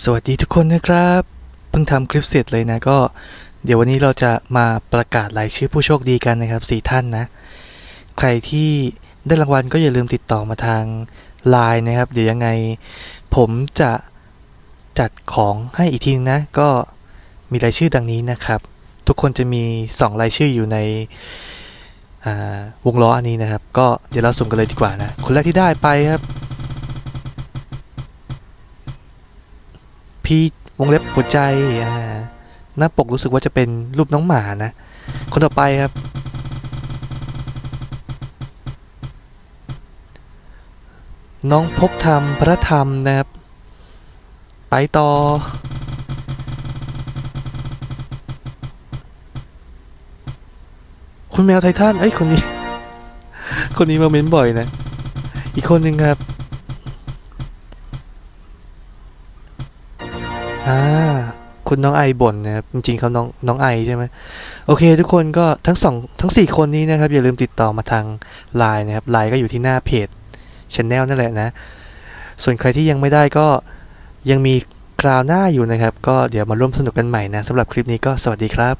สวัสดีทุกคนนะครับ เพิ่งทำคลิปเสร็จเลยนะก็ เดี๋ยววันนี้เราจะมาประกาศรายชื่อผู้โชคดีกันนะครับสี่ท่านนะ ใครที่ได้รางวัลก็อย่าลืมติดต่อมาทาง Line นะครับ เดี๋ยวยังไง ผมจะจัดของให้อีกทีนึงนะ ก็มีรายชื่อดังนี้นะครับ ทุกคนจะมี 2 รายชื่ออยู่ในวงล้ออันนี้นะครับ ก็เดี๋ยวเราสุ่มกันเลยดีกว่านะ คนแรกที่ได้ไปครับ พีวงเล็บหัวใจอ่าหน้าปกรู้สึกว่าจะเป็นรูปน้องหมานะ คนต่อไปครับ น้องพบธรรมพระธรรมนะครับ ไปต่อ คุณแมวไททันเอ้ยคนนี้ คนนี้มาเม้นบ่อยนะ อีกคนหนึ่งครับ อ่าคุณน้องไอบ่นนะครับจริงๆเขาน้องน้องไอใช่ไหมโอเค ทุกคนก็ทั้งสองทั้งสี่คนนี้นะครับ อย่าลืมติดต่อมาทางไลน์นะครับไลน์ก็อยู่ที่หน้าเพจช n แนลนั่นแหละนะ ส่วนใครที่ยังไม่ได้ก็ยังมีคราวหน้าอยู่นะครับ ก็เดี๋ยวมาร่วมสนุกกันใหม่นะสำหรับคลิปนี้ก็สวัสดีครับ